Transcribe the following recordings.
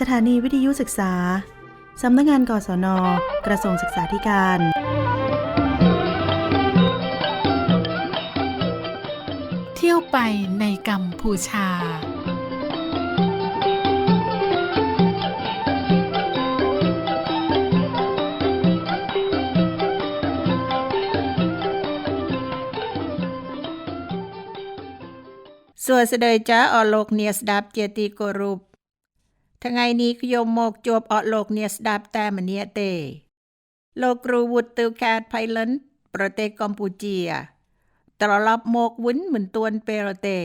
สถานีวิทยุศึกษา สำนักงานกศน กระทรวงศึกษาธิการ เที่ยวไปในกัมพูชา សួស្តីចាអស់លោកអ្នកស្ដាប់ជាទីគោរព ថ្ងៃនេះខ្ញុំមកជួបអស់លោកអ្នកស្ដាប់តែម្នាក់ទេ លោកគ្រូវុឌ្ឍទៅកាតផៃលិនប្រទេសកម្ពុជា ត្រឡប់មកវិញមិនទាន់ពេលទេ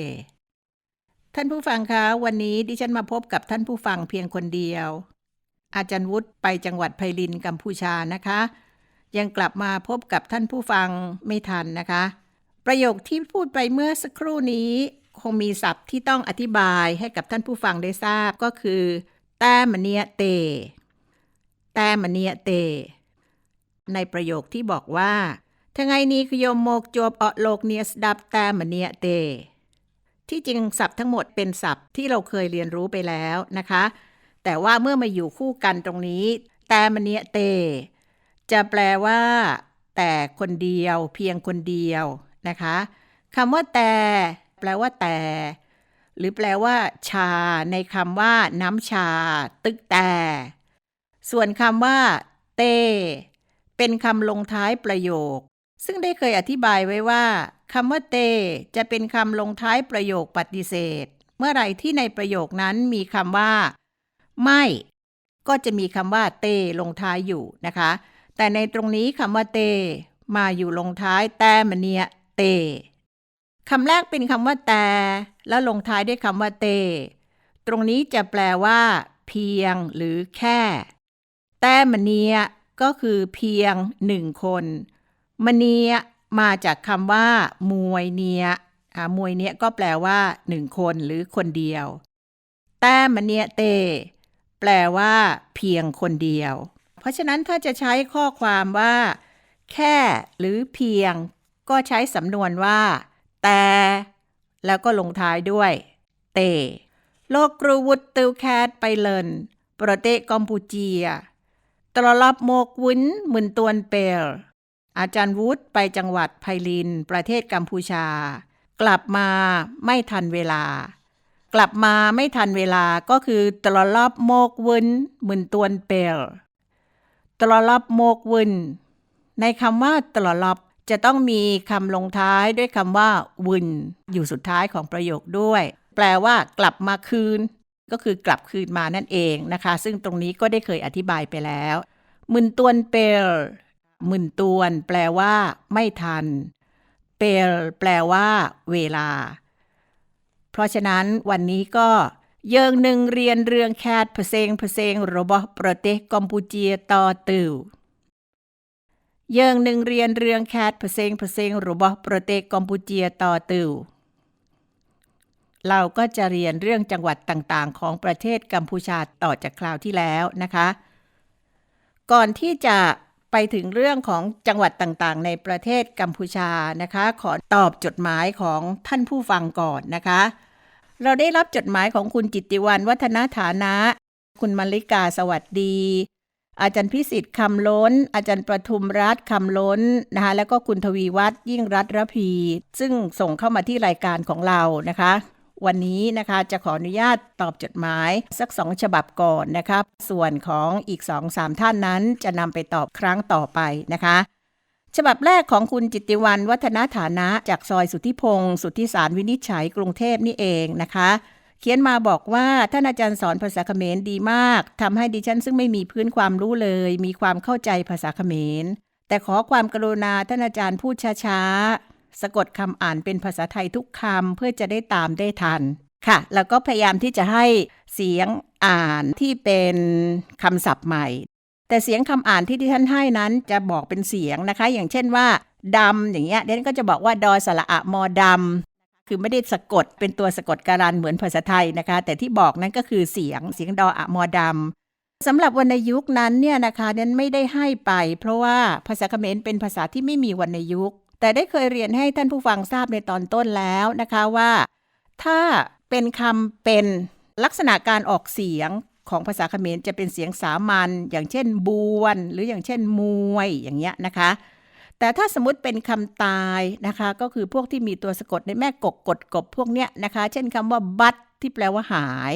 ท่านผู้ฟังคะวันนี้ดิฉันมาพบกับท่านผู้ฟังเพียงคนเดียว อาจารย์วุฒิไปจังหวัดไพลินกัมพูชานะคะ ยังกลับมาพบกับท่านผู้ฟังไม่ทันนะคะ ประโยคที่พูดไปเมื่อสักครู่นี้ คงมีศัพท์ที่ต้องอธิบายให้กับท่านผู้ฟังได้ทราบก็คือ แต้มเนียเต แต้มเนียเต ในประโยคที่บอกว่าทั้งไงนี้ขยมโมกจบเอโลกเนียสดับแต้มเนียเต ที่จริงศัพท์ทั้งหมดเป็นศัพท์ที่เราเคยเรียนรู้ไปแล้วนะคะ แต่ว่าเมื่อมาอยู่คู่กันตรงนี้ แต้มเนียเต จะแปลว่า แต่คนเดียว เพียงคนเดียวนะคะคำว่าแต่ แปลว่าแต่ หรือแปลว่า ชา ในคำว่า น้ำชา ตึกแต่ ส่วนคำว่า เตเป็นคำลงท้ายประโยค ซึ่งได้เคยอธิบายไว้ว่าคำว่าเต จะเป็นคำลงท้ายประโยคปฏิเสธ เมื่อไรที่ในประโยคนั้นมีคำว่า ไม่ ก็จะมีคำว่า เต ลงท้ายอยู่นะคะ แต่ในตรงนี้คำว่าเต มาอยู่ลงท้ายแต่มเนียเตคำแรกเป็นคำว่าแต่ แล้วลงท้ายด้วยคำว่าเต ตรงนี้จะแปลว่า เพียงหรือแค่ แต่มเนียก็คือเพียงหนึ่งคน มเนียมาจากคำว่า มวยเนียมวยเนียก็แปลว่าหนึ่งคนหรือคนเดียว แต่มเนียเต แปลว่า เพียงคนเดียว เพราะฉะนั้นถ้าจะใช้ข้อความว่า แค่หรือเพียง ก็ใช้สำนวนว่า แต่ แล้วก็ลงท้ายด้วยเตโลกกรูวุฒติวแคทไปเลินประเทศกัมพูเจียตลอดโมกวุ้นมึนตวนเปล อาจารย์วุฒไปจังหวัดไพลิน ประเทศกัมพูชา กลับมาไม่ทันเวลา กลับมาไม่ทันเวลาก็คือตลอดโมกวุ้นมึนตวนเปลตลอดโมกวุ้นในคำว่าตลอด จะต้องมีคำลงท้ายด้วยคำว่าวุนอยู่สุดท้ายของประโยคด้วย แปลว่ากลับมาคืน ก็คือกลับคืนมานั่นเองนะคะ ซึ่งตรงนี้ก็ได้เคยอธิบายไปแล้วมึนตวนเปลมึนตวนแปลว่า ไม่ทัน เปลแปลว่า เวลา เพราะฉะนั้นวันนี้ก็เยิงหนึ่งเรียนเรื่องแคดเพเซงเพเซงระบโปรเทศกัมพูเจียต่อติว យើងនឹងរៀនរឿងខេត្តផ្សេងផ្សេងរបស់ប្រទេសកម្ពុជាតទៅเราก็จะเรียนเรื่องจังหวัดต่างๆ ของประเทศกัมพูชาต่อจากคราวที่แล้วนะคะ ก่อนที่จะไปถึงเรื่องของจังหวัดต่างๆ ในประเทศกัมพูชานะคะ ขอตอบจดหมายของท่านผู้ฟังก่อนนะคะ เราได้รับจดหมายของคุณจิตติวันวัฒนฐานะ คุณมลิกาสวัสดี อาจารย์พิสิทธิ์คำล้น อาจารย์ประทุมรัฐคำล้นนะคะแล้วก็คุณทวีวัฒน์ยิ่งรัตระพี ซึ่งส่งเข้ามาที่รายการของเรานะคะวันนี้นะคะจะขออนุญาตตอบจดหมายสักสองฉบับก่อนนะครับ ส่วนของอีกสองสามท่านนั้นจะนำไปตอบครั้งต่อไปนะคะ ฉบับแรกของคุณจิตติวันวัฒนฐานะจากซอยสุทธิพงศ์สุทธิสารวินิจฉัยกรุงเทพนี่เองนะคะ เขียนมาบอกว่าท่านอาจารย์สอนภาษาเขมรดีมากทำให้ดิฉันซึ่งไม่มีพื้นความรู้เลย มีความเข้าใจภาษาเขมร แต่ขอความกรุณาท่านอาจารย์พูดช้าๆสะกดคำอ่านเป็นภาษาไทยทุกคำเพื่อจะได้ตามได้ทันค่ะ แล้วก็พยายามที่จะให้เสียงอ่านที่เป็นคำศัพท์ใหม่ แต่เสียงคำอ่านที่ที่ท่านให้นั้นจะบอกเป็นเสียงนะคะ อย่างเช่นว่าดำอย่างเงี้ยเดนก็จะบอกว่าดอสระอะมอดำ คือไม่ได้สะกดเป็นตัวสะกดการันเหมือนภาษาไทยนะคะ แต่ที่บอกนั้นก็คือเสียงเสียงดออะมอดำสำหรับวรรณยุกนั้นเนี่ยนะคะเดนไม่ได้ให้ไป เพราะว่าภาษาเขมรเป็นภาษาที่ไม่มีวรรณยุกแต่ได้เคยเรียนให้ท่านผู้ฟังทราบในตอนต้นแล้วนะคะว่า ถ้าเป็นคำเป็นลักษณะการออกเสียงของภาษาเขมรจะเป็นเสียงสามัญอย่างเช่นบวน หรืออย่างเช่นมวยอย่างเงี้ยนะคะ แต่ถ้าสมมติเป็นคำตายนะคะ ก็คือพวกที่มีตัวสะกดในแม่กกกดกบพวกเนี้ยนะคะ เช่นคำว่าบัตที่แปลว่าหาย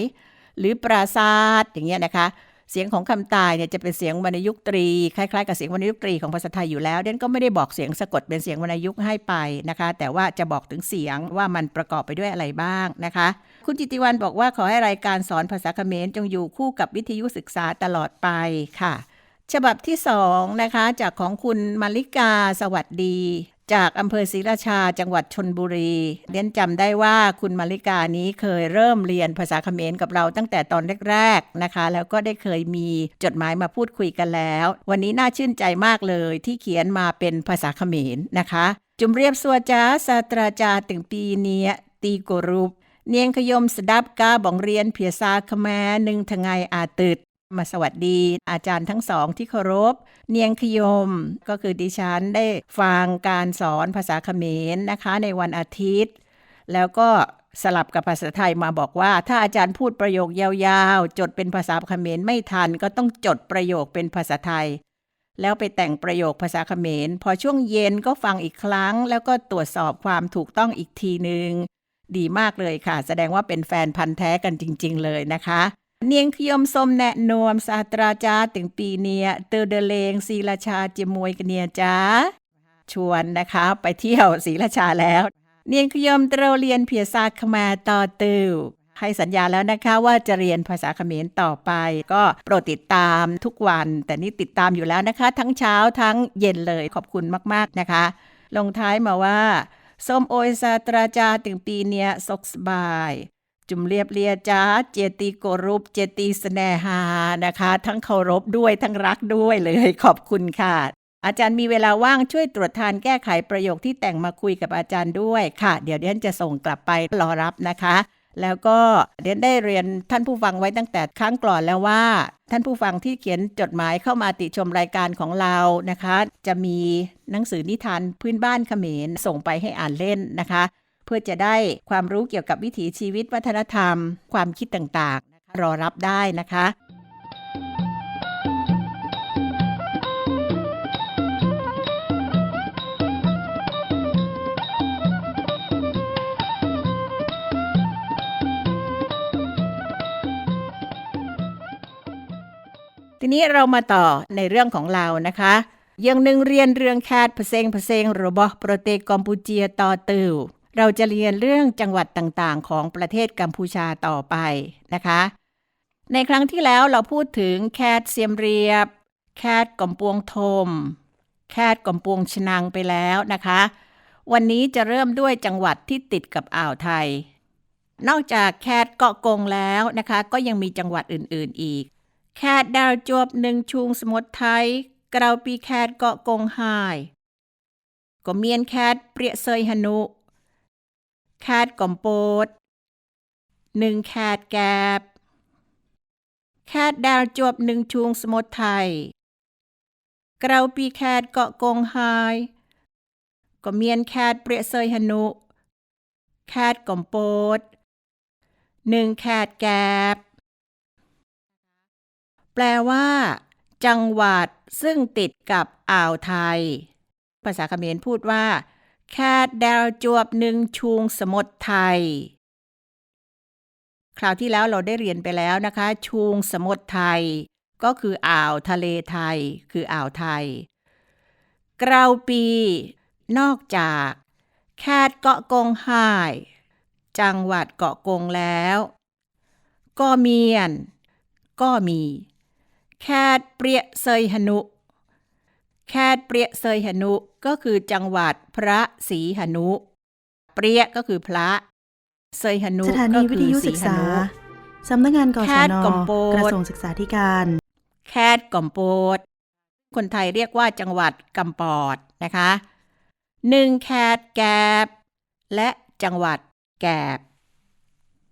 หรือปราศาสอย่างเงี้ยนะคะ เสียงของคำตายเนี่ยจะเป็นเสียงวรรณยุกตรีคล้ายๆกับเสียงวรรณยุกตรีของภาษาไทยอยู่แล้วเดนก็ไม่ได้บอกเสียงสะกดเป็นเสียงวรรณยุกให้ไปนะคะ แต่ว่าจะบอกถึงเสียงว่ามันประกอบไปด้วยอะไรบ้างนะคะ คุณจิติวันบอกว่าขอให้รายการสอนภาษาเขมรจงอยู่คู่กับวิทยุศึกษาตลอดไปค่ะ ฉบับที่สองนะคะจากของคุณมาริกาสวัสดี จากอำเภอศรีราชาจังหวัดชนบุรีเรียนจำได้ว่าคุณมาริกานี้เคยเริ่มเรียนภาษาเขมรกับเราตั้งแต่ตอนแรกๆนะคะ แล้วก็ได้เคยมีจดหมายมาพูดคุยกันแล้ว วันนี้น่าชื่นใจมากเลยที่เขียนมาเป็นภาษาเขมรนะคะ จุมเรียบสัวจ้าศาสตราจารย์ถึงปีเนี้ยตีกรุปเนียงขยมสดับกาบองเรียนเพียซาขแมหนึ่งทงไงอาตึด มาสวัสดีอาจารย์ทั้งสองที่เคารพ เนียงขยมก็คือดิฉันได้ฟังการสอนภาษาเขมรนะคะในวันอาทิตย์ แล้วก็สลับกับภาษาไทยมาบอกว่า ถ้าอาจารย์พูดประโยคยาวๆ จดเป็นภาษาเขมรไม่ทัน ก็ต้องจดประโยคเป็นภาษาไทย แล้วไปแต่งประโยคภาษาเขมร พอช่วงเย็นก็ฟังอีกครั้ง แล้วก็ตรวจสอบความถูกต้องอีกทีหนึ่งดีมากเลยค่ะ แสดงว่าเป็นแฟนพันธ์แท้กันจริง ๆ เลยนะคะ เนียงขยมสมแนะนวมศาสตราจาถึงปีเนียเตอเดเลงศรีราชาเจมวยกเนียจ้าชวนนะคะ ไปเที่ยวศรีราชาแล้ว เนียงขยมเตรเรียนเพียซาขมาต่อติวให้สัญญาแล้วนะคะว่าจะเรียนภาษาเขมรต่อไป ก็โปรดติดตามทุกวัน แต่นี่ติดตามอยู่แล้วนะคะ ทั้งเช้าทั้งเย็นเลยขอบคุณมาก ๆนะคะ ลงท้ายมาว่าส้มโอยศาตราจาถึงปีเนี้ยสกสบาย จุมเรียบเรียจ้าเจตีโกรุปเจตีสแสนหานะคะ ทั้งเคารพด้วยทั้งรักด้วยเลยขอบคุณค่ะ อาจารย์มีเวลาว่างช่วยตรวจทานแก้ไขประโยคที่แต่งมาคุยกับอาจารย์ด้วยค่ะ เดี๋ยวเดนจะส่งกลับไปรอรับนะคะแล้วก็เดนได้เรียนท่านผู้ฟังไว้ตั้งแต่ครั้งก่อนแล้วว่า ท่านผู้ฟังที่เขียนจดหมายเข้ามาติชมรายการของเรานะคะ จะมีหนังสือนิทานพื้นบ้านเขมรส่งไปให้อ่านเล่นนะคะ พื่อจะได้ความรู้เกี่ยวกับวิถีชีวิตวัฒนธรรม ความคิดต่างๆนะคะรอรับได้นะคะทีนี้เรามาต่อในเรื่องของเรานะคะยังหนึ่งเรียนเรื่องแคดเพเซงเพเซงหรือบอโปรเตกัมพูเจียต่อติว เราจะเรียนเรื่องจังหวัดต่างๆ ของประเทศกัมพูชาต่อไปนะคะ ในครั้งที่แล้วเราพูดถึงแคดเซียมเรียบ แคดกอมปวงทม แคดกอมปวงชนังไปแล้วนะคะ วันนี้จะเริ่มด้วยจังหวัดที่ติดกับอ่าวไทย นอกจากแคดเกาะกงแล้วนะคะ ก็ยังมีจังหวัดอื่นๆอีก แคดดาวจวบหนึ่งชุงสมุทรไทยกราวปีแคดเกาะกงไฮก็เมียนแคดเปรียเซยหนุ แคดกอมโปดหนึ่งแคดแกบแคดดาวจวบหนึ่งชุงสมุทรไทยกราวปีแคดเกาะกงไฮก็เมียนแคดเปรียเซยหนุแคดกอมโปดหนึ่งแคดแกบแปลว่า จังหวัดซึ่งติดกับอ่าวไทย ภาษาเขมรพูดว่า แคดดาวจวบหนึ่งชุงสมุทรไทย คราวที่แล้วเราได้เรียนไปแล้วนะคะ ชุงสมุทรไทย ก็คืออ่าวทะเลไทย คืออ่าวไทยกราวปี นอกจาก แคดเกาะกงไฮจังหวัดเกาะกงแล้ว ก็เมียน ก็มี แคดเปรียเซยหนุ แคดเปรียเซยหนุก็คือจังหวัดพระศรีหนุ เปรียก็คือพระเซยหนุสถานีวิทยุศึกษาสำนักงานกศแคดนกอมโปดกระทรวงศึกษาธิการ แคดกอมโปดคนไทยเรียกว่าจังหวัดกำปอดนะคะหนึ่งแคดแกบ และจังหวัดแกบเพ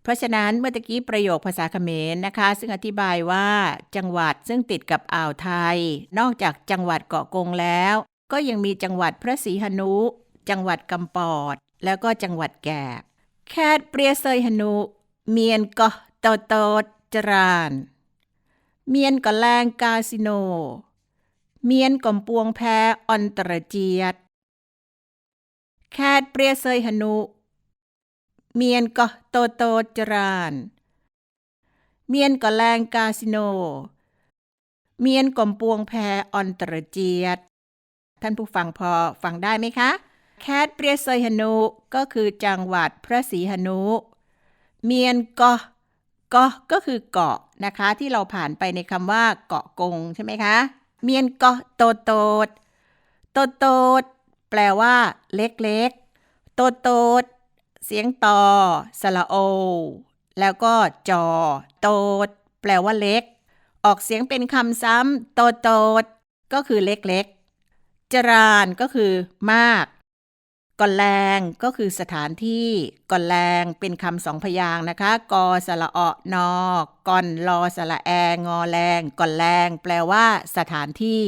ราะฉะนั้นเมื่อตะกี้ประโยคภาษาเขมรนะคะ ซึ่งอธิบายว่า จังหวัดซึ่งติดกับอ่าวไทย นอกจากจังหวัดเกาะกงแล้ว ก็ยังมีจังหวัดพระศรีหนุ จังหวัดกำปอด แล้วก็จังหวัดแกบแคดเปรียเซยหนุ เมียนกาะโตโตดจรานเมียนก่อแรงกาสิโน เมียนก่อมปวงแพออนตรเจียดแคดเปรียเซยหนุ เมียนก็โตโตจราน เมียนก่อแรงกาสิโน เมียนก่อมปวงแพออนตรเจียด ท่านผู้ฟังพอฟังได้ไหมคะ แคดเปรียเซยหนุก็คือจังหวัดพระศรีหนุ เมียนก็ก็ก็คือเกาะนะคะ ที่เราผ่านไปในคำว่าเกาะกงใช่ไหมคะ เมียนก็โตโตดโตโตดแปลว่า เล็กๆโตโตด เสียงต่อสระโอ แล้วก็จอ โตด แปลว่าเล็ก ออกเสียงเป็นคำซ้ำโตโตด ก็คือเล็กๆ จรานก็คือมากกอนแรงก็คือสถานที่กอนแรงเป็นคำสองพยางนะคะ กอสระออนอกอนรอสระแองอแรงกอนแรงแปลว่า สถานที่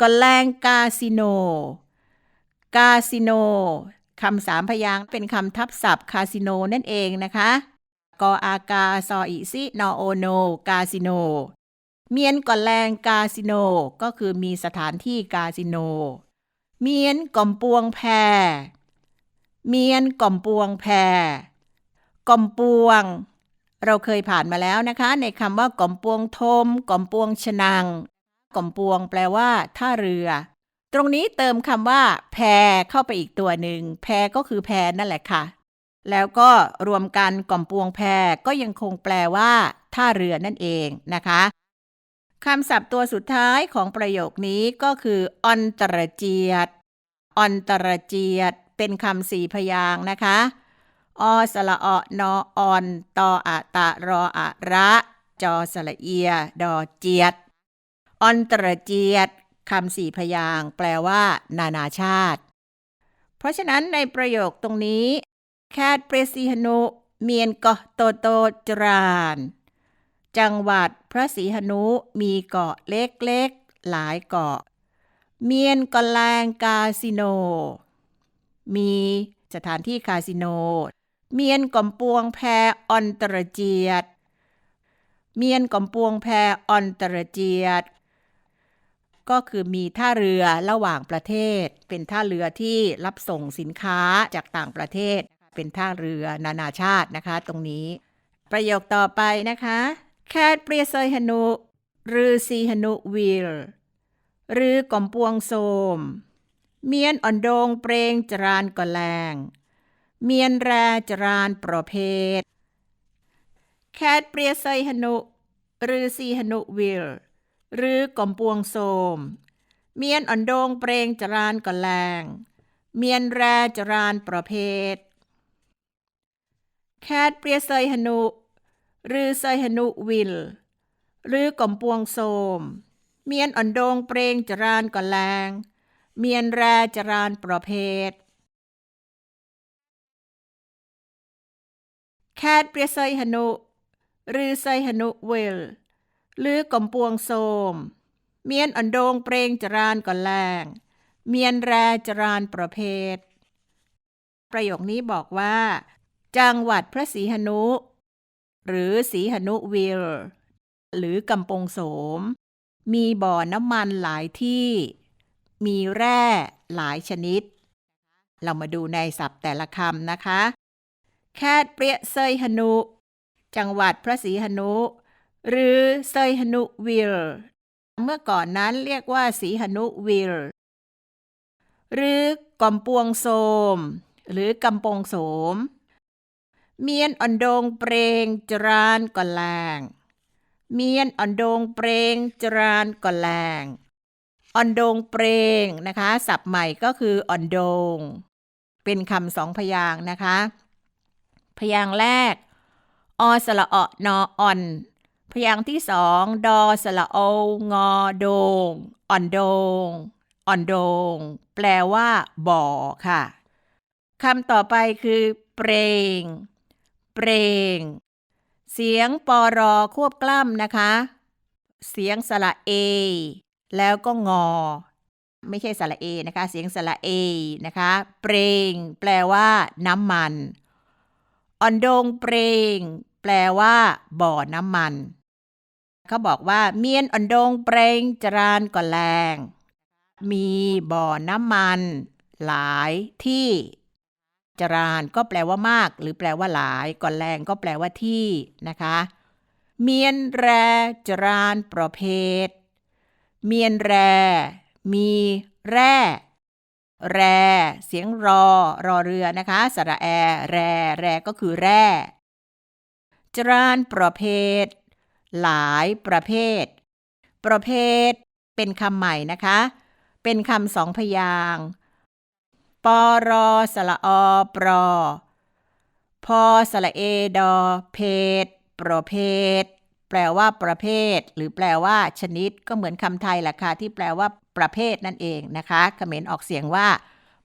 กอนแรงกาสิโนกาสิโน คำสามพยางค์เป็นคำทับศัพท์คาสิโนนั่นเองนะคะกออากาซออิซินอโอโนกาสิโน เมียนก่อแรงกาสิโน ก็คือมีสถานที่กาสิโน เมียนก่อมปวงแพเมียนก่อมปวงแพก่อมปวง เราเคยผ่านมาแล้วนะคะ ในคำว่าก่อมปวงทมก่อมปวงชนังก่อมปวงแปลว่าท่าเรือ ตรงนี้เติมคำว่าแพเข้าไปอีกตัวหนึ่งแพก็คือแพนั่นแหละค่ะ แล้วก็รวมกันกล่อมปวงแพก็ยังคงแปลว่าท่าเรือนั่นเองนะคะคำศัพท์ตัวสุดท้ายของประโยคนี้ก็คือออนตรเจียดออนตรเจียดเป็นคำสี่พยางค์นะคะอสละออนออนตออะตะรออะระ จอสละเอีย ดอเจียดออนตรเจียด คำสี่พยางแปลว่า นานาชาติ เพราะฉะนั้นในประโยคตรงนี้ แคดเปรซีฮนุ เมียนเกาะโตโตจราน จังหวัดพระศรีหนุมีเกาะเล็กๆ หลายเกาะ เมียนกอแลงกาสิโน มีสถานที่คาสิโน เมียนก่อมปวงแพออนตรเจียด เมียนก่อมปวงแพออนตรเจียด ก็คือมีท่าเรือระหว่างประเทศ เป็นท่าเรือที่รับส่งสินค้าจากต่างประเทศ เป็นท่าเรือนานาชาตินะคะ ตรงนี้ ประโยคต่อไปนะคะแคดเปรียเซยหนุรือซีหนุวิลหรือก่อมปวงโสม เมียนอ่อนโดงเปรงจรานก่อแรงเมียนแรจรานปรเพศแคดเปรียไซหนุหรือซีหนุวิล หรือก่อมปวงโสม เมียนอ่อนโดงเปรงจรานก่อแรงเมียนแรจรานประเพศแคดเปรียไซหนุ หรือไซหนุวิล หรือก่อมปวงโสม เมียนอ่อนโดงเปรงจรานก่อแรงเมียนแรจรานประเภท แคดเปรียไซหนุ หรือไซหนุเวล หรือก่อมปวงโสม เมียนอ่อนโดงเปรงจรานก่อแรงเมียนแรจรานประเภท ประโยคนี้บอกว่า จังหวัดพระศรีหนุ หรือศรีหนุวิลหรือกำปงโสม มีบ่อน้ำมันหลายที่ มีแร่หลายชนิด เรามาดูในศัพท์แต่ละคำนะคะ แคดเปรียเซยหนุ จังหวัดพระศรีหนุ หรือเซยหนุวิลเมื่อก่อนนั้นเรียกว่าศรีหนุวิลหรือกอมปวงโสม หรือกำปงโสม เมียนอ่อนโดงเปรงจรานก่อนแรงเมียนอ่อนโดงเปรงจรานก่อนแรงอ่อนโดงเปรงนะคะศัพท์ใหม่ก็คืออ่อนโดง เป็นคำสองพยางนะคะ พยางแรก อสระออนออ่อน พยางค์ที่สองดอสระโองอโดงอ่อนโดงอ่อนโดง แปลว่า บ่อค่ะคำต่อไปคือ เปรงเปรงเสียงปอรอควบกล้ำนะคะ เสียงสระเอ แล้วก็งอ ไม่ใช่สระเอนะคะ เสียงสระเอนะคะ เปรงแปลว่า น้ำมันอ่อนโดงเปรงแปลว่า บ่อน้ำมัน เขาบอกว่าเมียนอ่อนดงเปรงจรานก่อนแรง มีบ่อน้ำมัน หลายที่จรานก็แปลว่ามาก หรือแปลว่าหลายก่อนแรงก็แปลว่าที่นะคะ เมียนแรจรานประเภท เมียนแร มีแร่ แร เสียงรอ รอเรือนะคะสระแอ แร แรก็คือแร่จรานประเภท หลายประเภท ประเภท เป็นคำใหม่นะคะ เป็นคำสองพยางปอรอสละอปรอพอสละเอดอเพศ ประเภท แปลว่าประเภท หรือแปลว่าชนิดก็เหมือนคำไทยแหละค่ะที่แปลว่าประเภทนั่นเองนะคะเขมรออกเสียงว่า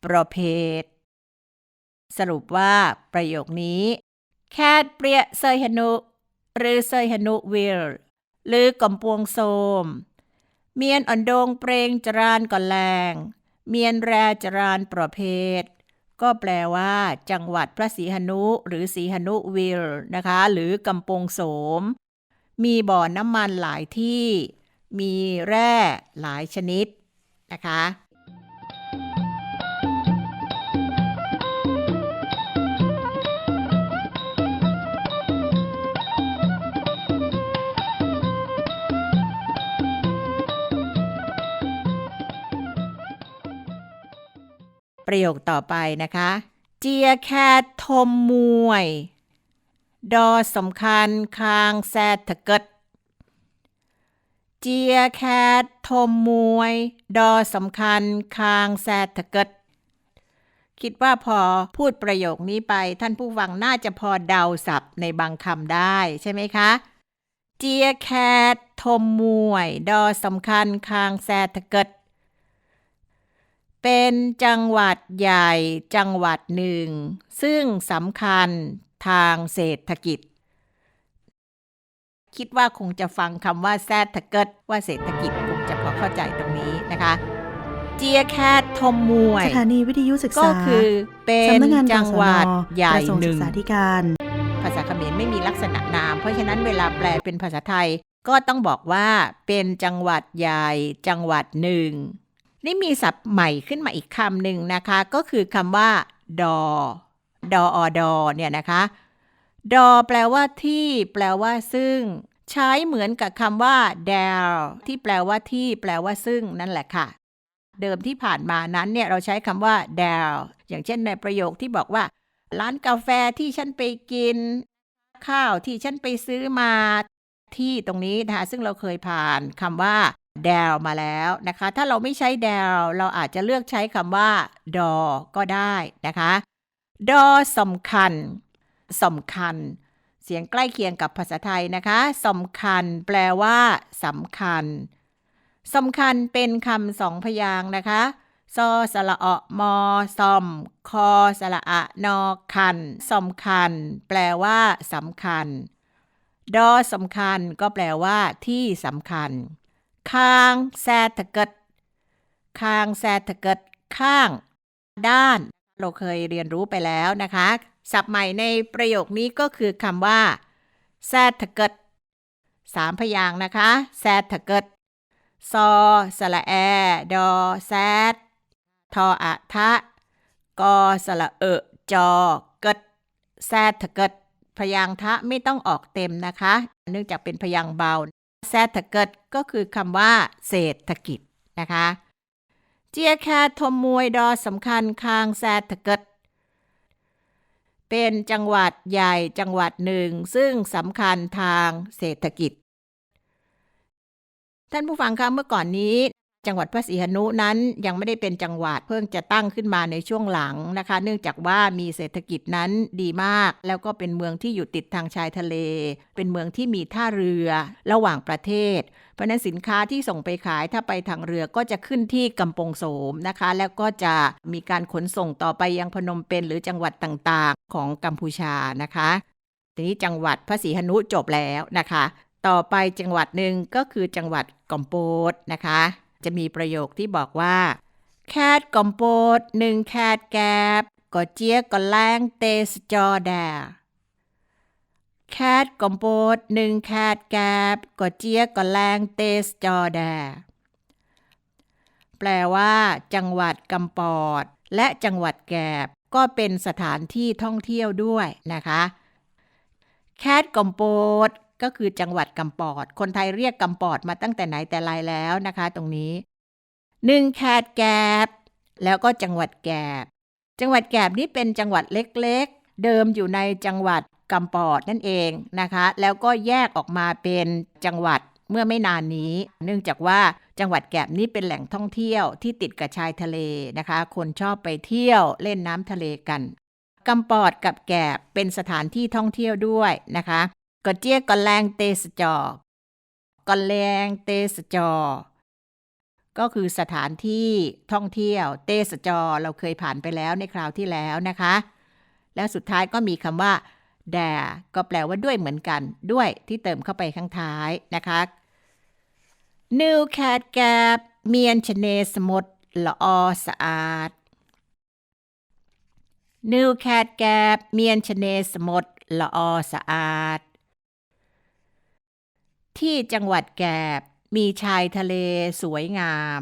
ประเภท สรุปว่า ประโยคนี้ แคดเปรียเซยฮนุ หรือเซยฮนุวิลหรือกำปวงโซมเมียนอ่อนโดงเปรงจรานก่อนแรง เมียนแรจรานประเภท ก็แปลว่า จังหวัดพระศรีหนุหรือศรีหนุวิลนะคะ หรือกำปงโสม มีบ่อน้ำมันหลายที่ มีแร่หลายชนิดนะคะ ประโยคต่อไปนะคะเจียแคททมมวย ดอสำคัญคางแซทะเกิดเจียแคททมมวย ดอสำคัญคางแซทะเกิดคิดว่าพอพูดประโยคนี้ไปท่านผู้ฟังน่าจะพอเดาศัพท์ในบางคำได้ใช่ไหมคะ เจียแคททมมวย ดอสำคัญคางแซทะเกิด เป็นจังหวัดใหญ่จังหวัดหนึ่ง ซึ่งสำคัญทางเศรษฐกิจ คิดว่าคงจะฟังคำว่าแซดทะเกิดว่าเศรษฐกิจคงจะพอเข้าใจตรงนี้นะคะเจียแคททมมวย สถานีวิทยุศึกก็ษาคือเป็นสำนักงานจังหวัดกศนใหญ่กระทรวงหศึนึ่กงษาธิการภาษาเขมรไม่มีลักษณะนาม เพราะฉะนั้นเวลาแปลเป็นภาษาไทย ก็ต้องบอกว่าเป็นจังหวัดใหญ่จังหวัดหนึ่ง นี่มีศัพท์ใหม่ขึ้นมาอีกคำหนึ่งนะคะ ก็คือคำว่า ดอ ดออดอเนี่ยนะคะ ดอ แปลว่าที่ แปลว่า ซึ่ง ใช้เหมือนกับคำว่า del ที่แปลว่าที่ แปลว่า ซึ่งนั่นแหละค่ะ เดิมที่ผ่านมานั้นเนี่ยเราใช้คำว่า del อย่างเช่นในประโยคที่บอกว่า ร้านกาแฟที่ฉันไปกิน ข้าวที่ฉันไปซื้อมาที่ตรงนี้นะคะซึ่งเราเคยผ่านคำว่า del มาแล้วนะคะ ถ้าเราไม่ใช้ del เราอาจจะเลือกใช้คำว่าดอก็ได้นะคะดอสำคัญสำคัญ เสียงใกล้เคียงกับภาษาไทยนะคะสำคัญ แปลว่าสำคัญสำคัญเป็นคำสองพยางค์นะคะซอสละอมอซอม คอสละอะนอคันสำคัญ แปลว่าสำคัญ ดอสำคัญ ก็แปลว่า ที่สำคัญ ข้างแซทะเกิดข้างแซทะเกิดข้าง ด้าน เราเคยเรียนรู้ไปแล้วนะคะ ศัพท์ใหม่ในประโยคนี้ก็คือคำว่าแซทะเกิดสามพยางนะคะแซทะเกิดซอสละแอ ดอแซดทออะทะกอสละเอจอเกิดแซทะเกิดพยางทะไม่ต้องออกเต็มนะคะ เนื่องจากเป็นพยางเบา แซทเกิดก็คือคำว่าเศรษฐกิจนะคะเจียแคทมมวยดอสำคัญคางแซทเกิดเป็นจังหวัดใหญ่จังหวัดหนึ่ง ซึ่งสำคัญทางเศรษฐกิจ ท่านผู้ฟังคะเมื่อก่อนนี้ จังหวัดพระศรีหนุนั้นยังไม่ได้เป็นจังหวัดเพิ่งจะตั้งขึ้นมาในช่วงหลังนะคะ เนื่องจากว่ามีเศรษฐกิจนั้นดีมาก แล้วก็เป็นเมืองที่อยู่ติดทางชายทะเล เป็นเมืองที่มีท่าเรือระหว่างประเทศ เพราะนั้นสินค้าที่ส่งไปขายถ้าไปทางเรือก็จะขึ้นที่กำปงโสมนะคะ แล้วก็จะมีการขนส่งต่อไปยังพนมเปญหรือจังหวัดต่างๆ ของกัมพูชานะคะทีนี้จังหวัดพระศรีหนุจบแล้วนะคะ ต่อไปจังหวัดหนึ่งก็คือจังหวัดกอมโปดนะคะ จะมีประโยคที่บอกว่าแคดกอมโปดหนึ่งแคดแกบก็เจียก็แรงเตสจอแดแคดกอมโปดหนึ่งแคดแกบกอเจียกอแรงเตสจอแดแปลว่า จังหวัดกำปอด และจังหวัดแกบ ก็เป็นสถานที่ท่องเที่ยวด้วยนะคะแคดกอมโปด ก็คือจังหวัดกำปอด คนไทยเรียกกำปอดมาตั้งแต่ไหนแต่ไรแล้วนะคะ ตรงนี้หนึ่งแคดแกบ แล้วก็จังหวัดแกบ จังหวัดแกบนี้เป็นจังหวัดเล็กๆ เดิมอยู่ในจังหวัดกำปอดนั่นเองนะคะ แล้วก็แยกออกมาเป็นจังหวัดเมื่อไม่นานนี้ เนื่องจากว่าจังหวัดแกบนี้เป็นแหล่งท่องเที่ยวที่ติดกับชายทะเลนะคะ คนชอบไปเที่ยวเล่นน้ำทะเลกันกำปอดกับแกบเป็นสถานที่ท่องเที่ยวด้วยนะคะ กอเจียกอแรงเตสจอกอแรงเตสจอ ก็คือสถานที่ท่องเที่ยวเตสจอเราเคยผ่านไปแล้วในคราวที่แล้วนะคะ แล้วสุดท้ายก็มีคำว่าแดก็แปลว่าด้วยเหมือนกัน ด้วยที่เติมเข้าไปข้างท้ายนะคะนิวแคดแกบเมียนชเนสมดละอสะอาดนิวแคดแกบเมียนชเนสมดละอสะอาด ที่จังหวัดแกบมีชายทะเลสวยงาม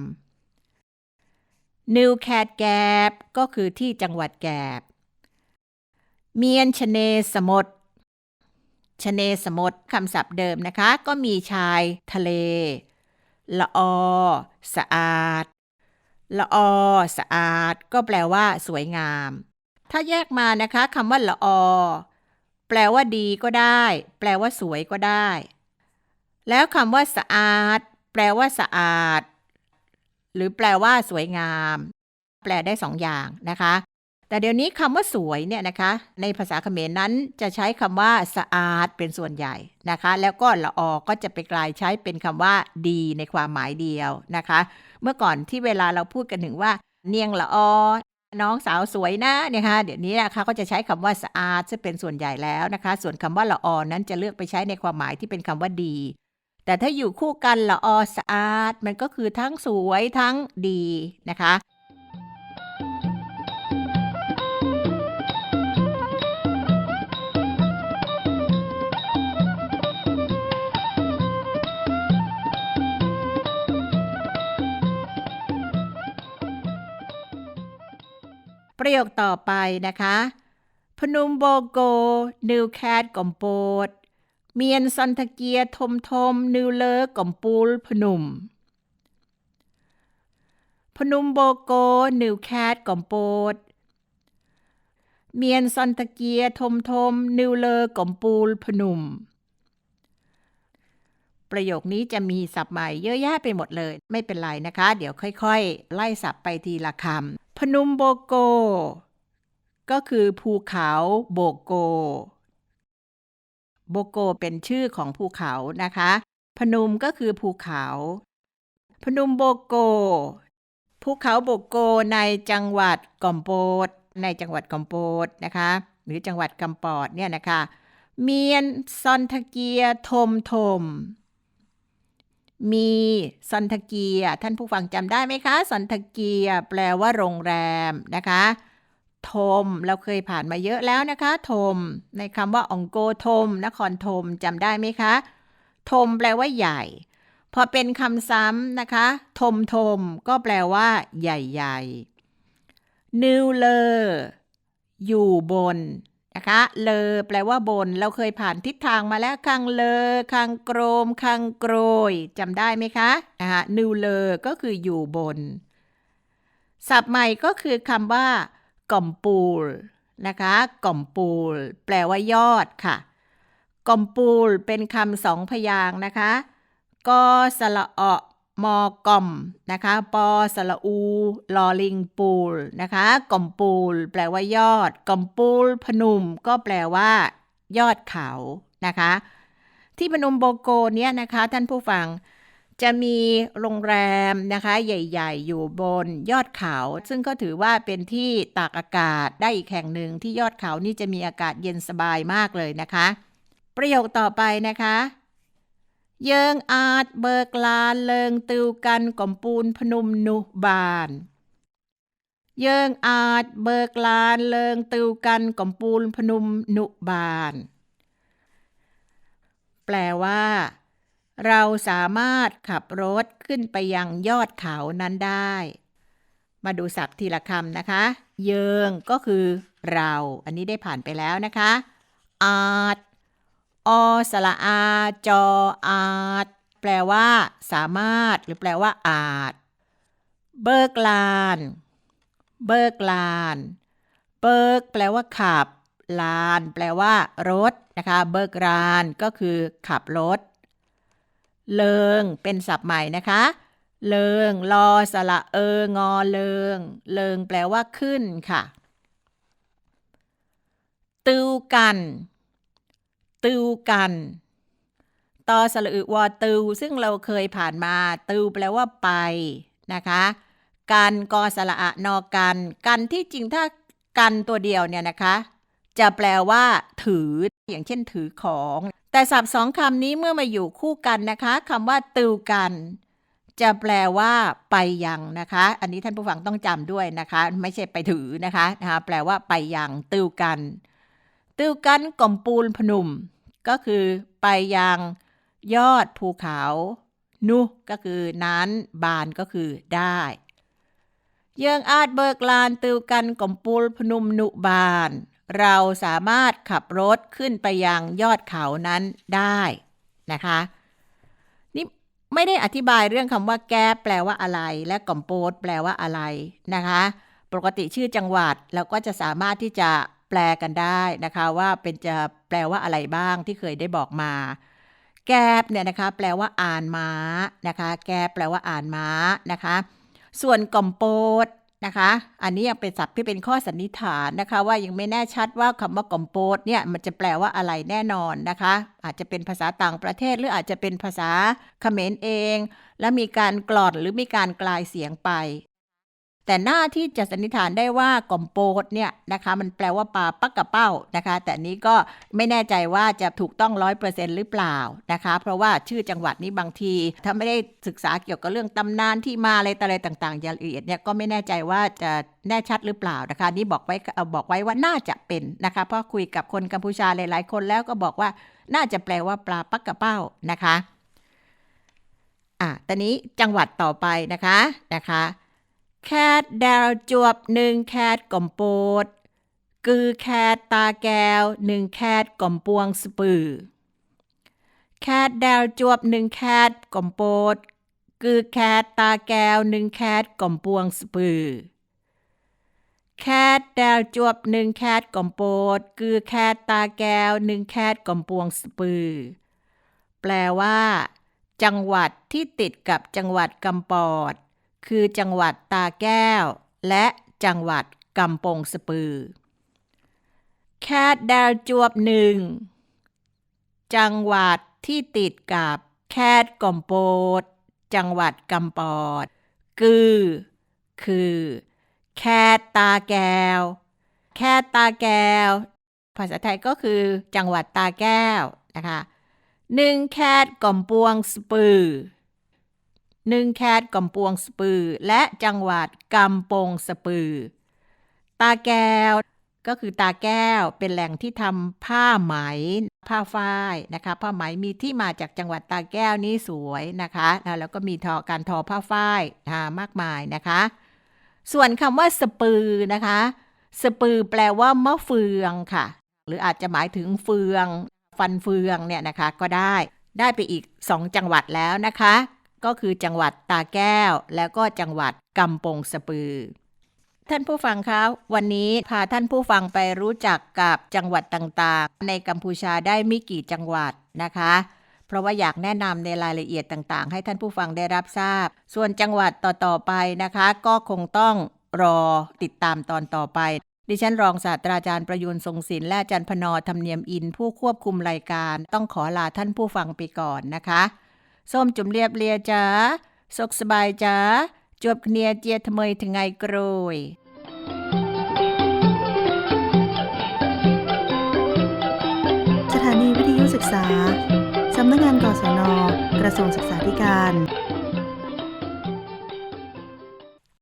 นิวแคดแกบก็คือที่จังหวัดแกบ เมียนชเนสมดชเนสมดคำศัพท์เดิมนะคะ ก็มีชายทะเล ละออสะอาด ละออสะอาด ก็แปลว่า สวยงาม ถ้าแยกมานะคะคำว่าละออแปลว่าดีก็ได้ แปลว่าสวยก็ได้ แล้วคำว่าสะอาด แปลว่าสะอาด หรือแปลว่าสวยงาม แปลได้สองอย่างนะคะ แต่เดี๋ยวนี้คำว่าสวยเนี่ยนะคะ ในภาษาเขมรนั้นจะใช้คำว่าสะอาดเป็นส่วนใหญ่นะคะ แล้วก็ละออก็จะไปกลายใช้เป็นคำว่า ดีในความหมายเดียวนะคะ เมื่อก่อนที่เวลาเราพูดกันถึงว่า เนียงละออน้องสาวสวยนะเนี่ยค่ะเดี๋ยวนี้นะคะก็จะใช้คำว่าสะอาดจะเป็นส่วนใหญ่แล้วนะคะ ส่วนคำว่าละออนั้นจะเลือกไปใช้ในความหมายที่เป็นคำว่าดี แต่ถ้าอยู่คู่กันละออสะอาด มันก็คือทั้งสวยทั้งดีนะคะประโยคต่อไปนะคะ พนุมโบโก นิวแคดกอมโปด เมียนซันทะเกียทมทมนิวเลอก่อมปูลพนุมพนุมโบโกนิวแคดกอมโปดเมียนซันตะเกียทมทมนิวเลอก่อมปูลพนุม ประโยคนี้จะมีศัพท์ใหม่เยอะแยะไปหมดเลย ไม่เป็นไรนะคะ เดี๋ยวค่อยๆ ไล่ศัพท์ไปทีละคำพนุมโบโก ก็คือภูเขาโบโก โบโกเป็นชื่อของภูเขานะคะ พนุมก็คือภูเขา พนุมโบโก ภูเขาโบโกในจังหวัดกอมโปดในจังหวัดกอมโปดนะคะ หรือจังหวัดกำปอดเนี่ยนะคะเมียนซอนทะเกียทมทม มีซอนทะเกีย ท่านผู้ฟังจำได้ไหมคะซอนทะเกีย แปลว่าโรงแรมนะคะ ทม เราเคยผ่านมาเยอะแล้วนะคะ ทม ในคำว่าองโกทม นครทมจำได้ไหมคะ ทมแปลว่าใหญ่ พอเป็นคำซ้ำนะคะ ทมทม ก็แปลว่า ใหญ่ๆนิวเลออยู่บนนะคะ เลอแปลว่าบน เราเคยผ่านทิศทางมาแล้วคังเลอคังโกรมคังโกรยจำได้ไหมคะนะคะนิวเลอก็คืออยู่บน ศัพท์ใหม่ก็คือคำว่า ก่อมปูลนะคะก่อมปูล แปลว่ายอดค่ะก่อมปูลเป็นคำสองพยางค์นะคะกอสระเอะมอกอมนะคะปอสระอูลอลิงปูลนะคะก่อมปูล แปลว่ายอดก่อมปูล พนุมก็แปลว่า ยอดเขานะคะ ที่พนมโบโกเนี่ยนะคะ ท่านผู้ฟัง จะมีโรงแรมนะคะใหญ่ ๆ อยู่บนยอดเขา ซึ่งก็ถือว่าเป็นที่ตากอากาศได้อีกแห่งหนึ่งที่ยอดเขานี่จะมีอากาศเย็นสบายมากเลยนะคะ ประโยคต่อไปนะคะเยิงอาจเบิกลานเลิงติวกันก่อมปูนพนมนุบานเยิงอาจเบิกลานเลิงติวกันก่อมปูนพนมนุบานแปลว่า เราสามารถขับรถขึ้นไปยังยอดเขานั้นได้ มาดูศัพท์ทีละคำนะคะ เยิงก็คือเรา อันนี้ได้ผ่านไปแล้วนะคะ อาจอสระอาจออาจแปลว่า สามารถ หรือแปลว่า อาจ เบิกลาน เบิกลาน เบิก แปลว่า ขับ ลาน แปลว่า รถนะคะ เบิกรานก็คือ ขับรถ เลิง เป็นศัพท์ใหม่นะคะ เลิงลอสระเองอเลิง เลิงแปลว่าขึ้นค่ะ ติวกัน ติวกันตอสระอึวอติวซึ่งเราเคยผ่านมา ติวแปลว่าไปนะคะกันกอสระอะนอกัน กันที่จริงถ้ากันตัวเดียวเนี่ยนะคะ จะแปลว่า ถือ อย่างเช่นถือของ แต่ศัพท์สองคำนี้เมื่อมาอยู่คู่กันนะคะคำว่าติวกัน จะแปลว่าไปยังนะคะ อันนี้ท่านผู้ฟังต้องจำด้วยนะคะ ไม่ใช่ไปถือนะคะนะคะแปลว่าไปยังติวกันติวกันกล่อมปูนพนุม ก็คือไปยังยอดภูเขา นุก็คือนั้น บานก็คือได้เยิงอาจเบิกลานติวกันกล่อมปูนพนุมนุบาน เราสามารถขับรถขึ้นไปยังยอดเขานั้นได้นะคะนี่ไม่ได้อธิบายเรื่องคำว่าแก้แปลว่าอะไร และกล่อมโปดแปลว่าอะไรนะคะ ปกติชื่อจังหวัดเราก็จะสามารถที่จะแปลกันได้นะคะว่าเป็นจะแปลว่าอะไรบ้างที่เคยได้บอกมา แกบเนี่ยนะคะแปลว่าอ่านม้านะคะ แกบแปลว่าอ่านม้านะคะ ส่วนกล่อมโปด นะคะ อันนี้ยังเป็นศัพท์ที่เป็นข้อสันนิษฐานนะคะ ว่ายังไม่แน่ชัดว่าคำว่ากล่อมโปดเนี่ยมันจะแปลว่าอะไรแน่นอนนะคะ อาจจะเป็นภาษาต่างประเทศ หรืออาจจะเป็นภาษาเขมรเอง และมีการกลอดหรือมีการกลายเสียงไป แต่หน้าที่จะสันนิษฐานได้ว่ากล่อมโปดเนี่ยนะคะมันแปลว่าปลาปักกระเป้านะคะ แต่นี้ก็ไม่แน่ใจว่าจะถูกต้องร้อยเปอร์เซ็นต์หรือเปล่านะคะ เพราะว่าชื่อจังหวัดนี้บางที ถ้าไม่ได้ศึกษาเกี่ยวกับเรื่องตำนานที่มาอะไรต่ออะไรต่างๆอย่างละเอียดเนี่ยก็ไม่แน่ใจว่าจะแน่ชัดหรือเปล่านะคะ นี่บอกไว้บอกไว้ว่าน่าจะเป็นนะคะ เพราะคุยกับคนกัมพูชาหลาย ๆ คนแล้วก็บอกว่าน่าจะแปลว่าปลาปักกระเป้านะคะอะตอนนี้จังหวัดต่อไปนะคะนะคะ แคดดาวจวบหนึ่งแคดกล่อมโปดกือแคดตาแก้วหนึ่งแคดกล่อมปวงสปือ แคดดาวจวบหนึ่งแคดกล่อมโปดกือแคดตาแก้วหนึ่งแคดกล่อมปวงสปือ แคดดาวจวบหนึ่งแคดกล่อมโปดกือแคดตาแก้วหนึ่งแคดกล่อมปวงสปือ แปลว่า จังหวัดที่ติดกับจังหวัดกำปอด คือจังหวัดตาแก้ว และจังหวัดกำปงสปือ แคดดาวจวบหนึ่ง จังหวัดที่ติดกับแคดกอมโปด จังหวัดกำปอด คือ คือ แคดตาแก้ว แคดตาแก้ว ภาษาไทยก็คือ จังหวัดตาแก้วนะคะหนึ่งแคดกอมปวงสปือ หนึ่งแคดกำปวงสปือ และจังหวัดกำปงสปือ ตาแก้ว ก็คือตาแก้วเป็นแหล่งที่ทำผ้าไหม ผ้าฝ้ายนะคะผ้าไหมมีที่มาจากจังหวัดตาแก้วนี้สวยนะคะแล้วก็มีทอการทอผ้าฝ้ายมากมายนะคะ ส่วนคำว่าสปือนะคะ สปือแปลว่ามะเฟืองค่ะ หรืออาจจะหมายถึงเฟือง ฟันเฟืองเนี่ยนะคะก็ได้ได้ไปอีกสองจังหวัดแล้วนะคะ ก็คือจังหวัดตาแก้ว แล้วก็จังหวัดกำปงสปือ ท่านผู้ฟังคะวันนี้พาท่านผู้ฟังไปรู้จักกับจังหวัดต่างๆ ในกัมพูชาได้ไม่กี่จังหวัดนะคะ เพราะว่าอยากแนะนำในรายละเอียดต่างๆ ให้ท่านผู้ฟังได้รับทราบ ส่วนจังหวัดต่อๆไปนะคะ ก็คงต้องรอติดตามตอนต่อไป ดิฉันรองศาสตราจารย์ประยุนทรงศิลป์และอาจารย์พนอธรรมเนียมอิน ผู้ควบคุมรายการ ต้องขอลาท่านผู้ฟังไปก่อนนะคะ ส้มจุ่มเรียบเลียจ้าสกสบายจ้าจวบเนียเจียทำไมถึงไงกรยสถานีวิทยุศึกษา สำนักงานกศนกระทรวงศึกษาธิการ